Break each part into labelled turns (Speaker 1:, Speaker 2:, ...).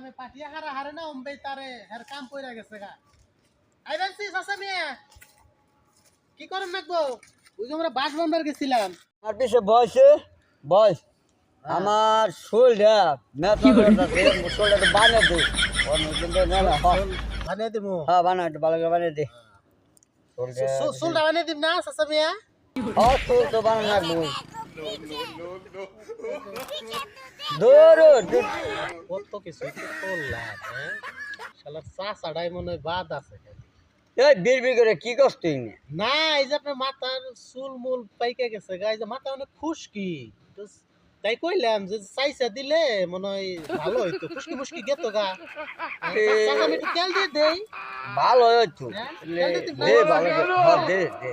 Speaker 1: গ্রামে পাঠিয়ে হারা হারে না অম্বে তারে হের কাম কইরা গেছে গা। আইবেনছি চাচা মিয়া। কি করেন নাকবো ওই যে আমরা বাস বন্ধর গেছিলাম
Speaker 2: আমার পিছে বয়সে বয়স। আমার শরীরটা মেথা শরীরটা তো বানিয়ে দে।
Speaker 1: বানিয়ে দিব?
Speaker 2: হ্যাঁ বানা একটু ভালো করে বানিয়ে দে।
Speaker 1: চুলটা বানিয়ে দিব না চাচা মিয়া?
Speaker 2: হ্যাঁ শরীর তো বানানো লাগবে। দৌড়
Speaker 1: কত
Speaker 2: করে কি করছ না,
Speaker 1: এই মাথার চুল পাইকে গেছে গা এই মাথা অনেক খুশকি। তাই কইলাম যে চাইসা দিলে মনে হয় ভালো হইতো। খুশকি মুশকি গেতো গা। আমি তেল দিয়ে দেই।
Speaker 2: ভালো হয়তো
Speaker 1: হ্যাঁ?
Speaker 2: দে ভালো করে। দে দে।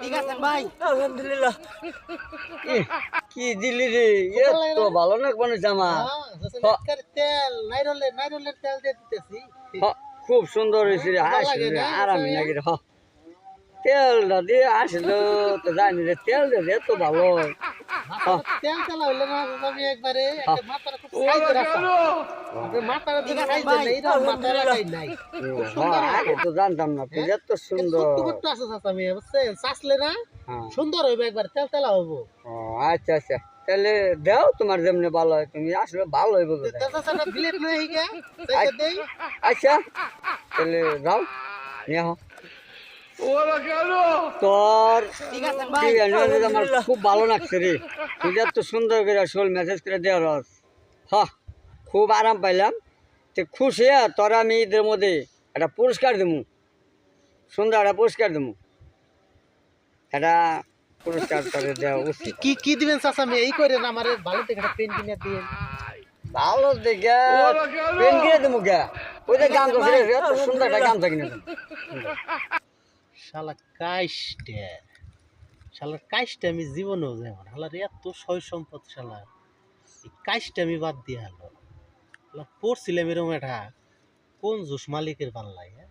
Speaker 1: ঠিক আছে ভাই।
Speaker 2: আলহামদুলিল্লাহ। কি- কি দিলি রে? এত ভালো না কোনো জামা
Speaker 1: হ্যাঁ, চাচা, একবারে তেল নাইরলের নাইরলের তেল দিয়ে দিতেছি।
Speaker 2: হ, খুব সুন্দর হয়েছে রে আসলে আরাম
Speaker 1: চাচা?
Speaker 2: লাগে রে তেলটা দিয়ে আসলো তো জানি রে তেল দিয়ে এত ভালো।
Speaker 1: তেল তেলা হইলে না একবারে মাথাটা খুব
Speaker 2: হ্যাঁ, তো জানতাম না সুন্দর।
Speaker 1: চাচা আমি বুঝছেন? চাচলে না
Speaker 2: হ্যাঁ।
Speaker 1: সুন্দর হইবে একবার তেল তেলা হব
Speaker 2: আচ্ছা আচ্ছা। তাহলে দাও তোমার যেমনি ভালো হয় তুমি আসলে ভালো হইব তো
Speaker 1: দেই।
Speaker 2: আচ্ছা। তাহলে যাও নিয়ে। তোর আমার খুব ভালো লাগছে রে। তুই এত সুন্দর করে শোল মেসেজ করে দেওয়ার হ। খুব আরাম পাইলাম। তো খুশি হ্যাঁ তোর আমি ঈদের মধ্যে একটা পুরস্কার দেবো সুন্দর একটা পুরস্কার দেবো একটা পুরস্কার তোরে দেওয়া উচিত।
Speaker 1: কি কি দিবেন চাচা আমি? এই করেন আমার ভালো থেকে একটা পেন কিনে দিন
Speaker 2: ভালো দেখে পেন কিনে দেবো কে? ওই যে গান সুন্দর একটা গান কিনে দেবো
Speaker 1: শালা কাইস্টে শালার কাইস্টে আমি জীবনেও যাই না। শালার এত সয় সম্পদ শালার এই কাইস্টে আমি বাদ দিয়ে হলো। পড়ছিলাম এরকম এটা কোন জুস মালিকের বাংলায় হ্যাঁ?